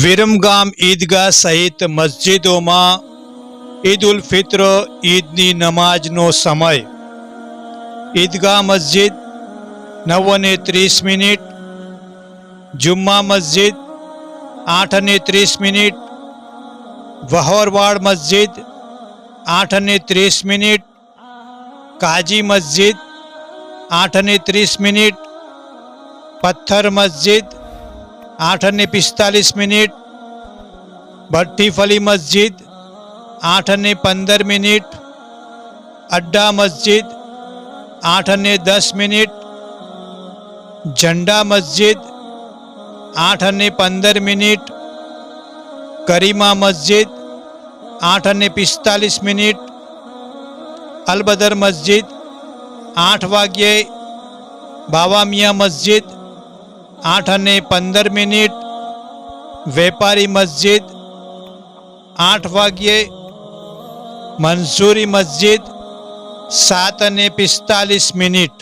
વિરમગામ ઈદગાહ સહિત મસ્જિદોમાં ઈદ ઉલ ફિત્ર, ઈદની નમાજનો સમય. ઈદગાહ મસ્જિદ નવ અને ત્રીસ મિનિટ, જુમ્મા મસ્જિદ આઠ અને ત્રીસ મિનિટ, વહોરવાડ મસ્જિદ આઠ અને ત્રીસ મિનિટ, કાજી મસ્જિદ આઠ અને ત્રીસ મિનિટ, પથ્થર મસ્જિદ આઠ અને પિસ્તાલીસ મિનિટ. ભઠ્ઠીફલી મસ્જિદ. આઠ અને પંદર મિનિટ. અડ્ડા મસ્જિદ. આઠ અને દસ મિનિટ. ઝંડા મસ્જિદ. આઠ અને પંદર મિનિટ. કરીમા મસ્જિદ. આઠ અને પિસ્તાલીસ મિનિટ. અલબદર મસ્જિદ. આઠ વાગ્યે બાવામિયા મસ્જિદ. આઠ અને પંદર મિનિટ વેપારી મસ્જિદ આઠ વાગ્યે મંસૂરી મસ્જિદ સાત અને પિસ્તાલીસ મિનિટ.